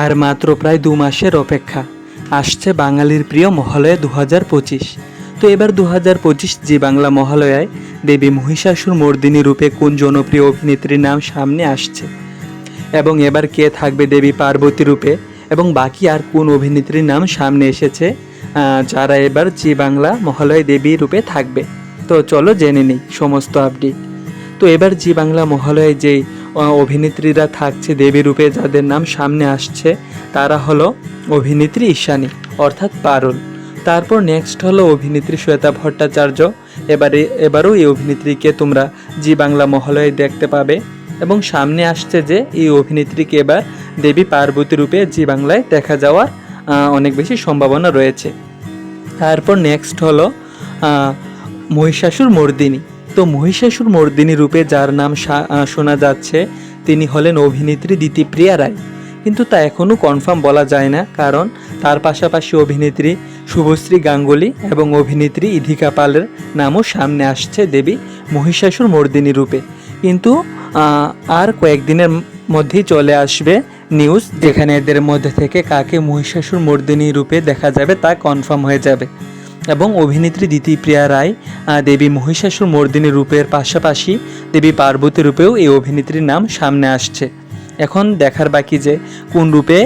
আর মাত্র প্রায় দু মাসের অপেক্ষা। আসছে বাঙালির প্রিয় মহালয়া দু হাজার পঁচিশ। তো এবার দু হাজার পঁচিশ জি বাংলা মহালয়ায় দেবী মহিষাসুর মর্দিনী রূপে কোন জনপ্রিয় অভিনেত্রীর নাম সামনে আসছে? এবং এবার কে থাকবে দেবী পার্বতী রূপে? এবং বাকি আর কোন অভিনেত্রীর নাম সামনে এসেছে? যারা এবার জি বাংলা মহালয় দেবী রূপে থাকবে। তো চলো জেনে নিই সমস্ত আপডেট তো এবার জি বাংলা মহালয়ে যেই অভিনেত্রীরা থাকছে দেবী রূপে, যাদের নাম সামনে আসছে, তারা হলো অভিনেত্রী ঈশানী, অর্থাৎ পারুল। তারপর নেক্সট হলো অভিনেত্রী শ্বেতা ভট্টাচার্য। এবারে, এবারও এই অভিনেত্রীকে তোমরা জি বাংলা মহালয়ে দেখতে পাবে। এবং সামনে আসছে যে এই অভিনেত্রীকে এবার দেবী পার্বতী রূপে জি বাংলায় দেখা যাওয়ার অনেক বেশি সম্ভাবনা রয়েছে। তারপর নেক্সট হলো মহিষাসুর মর্দিনী। তো মহিষাসুর মর্দিনী রূপে যার নাম শোনা যাচ্ছে, তিনি হলেন অভিনেত্রী দিতিপ্রিয়া রায়। কিন্তু তা এখনও কনফার্ম বলা যায় না, কারণ তার পাশাপাশি অভিনেত্রী শুভশ্রী গাঙ্গুলি এবং অভিনেত্রী ইধিকা পালের নামও সামনে আসছে দেবী মহিষাসুর মর্দিনী রূপে। কিন্তু আর কয়েকদিনের মধ্যেই চলে আসবে নিউজ যেখানে এদের মধ্যে থেকে কাকে মহিষাসুর মর্দিনী রূপে দেখা যাবে তা কনফার্ম হয়ে যাবে। এবং অভিনেত্রী দিতিপ্রিয়া রায় দেবী মহিষাসুর মর্দিনী রূপের পাশাপাশি দেবী পার্বতী রূপেও এই অভিনেত্রীর নাম সামনে আসছে। এখন দেখার বাকি যে কোন রূপে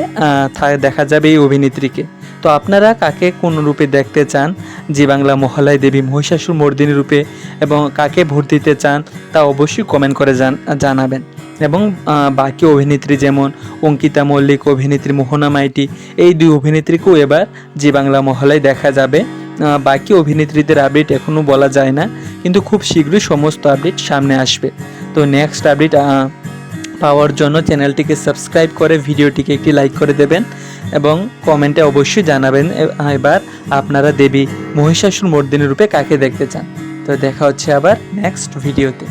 দেখা যাবে এই অভিনেত্রীকে। তো আপনারা কাকে কোন রূপে দেখতে চান? জি বাংলা মহালয় দেবী মহিষাসুর মর্দিনী রূপে এবং কাকে ভোট দিতে চান তা অবশ্যই কমেন্ট করে জানাবেন। এবং বাকি অভিনেত্রী যেমন অঙ্কিতা মল্লিক, অভিনেত্রী মোহনা মাইটি এই দুই অভিনেত্রীকেও এবার জি বাংলা মহলায় দেখা যাবে। বাকি অভিনেত্রীদের আপডেট এখনও বলা যায় না, কিন্তু খুব শীঘ্রই সমস্ত আপডেট সামনে আসবে। তো নেক্সট আপডেট পাওয়ার জন্য চ্যানেলটিকে সাবস্ক্রাইব করে ভিডিওটিকে একটি লাইক করে দেবেন এবং কমেন্টে অবশ্যই জানাবেন এবার আপনারা দেবী মহিষাসুর মর্দিনী রূপে কাকে দেখতে চান? তো দেখা হচ্ছে আবার নেক্সট ভিডিওতে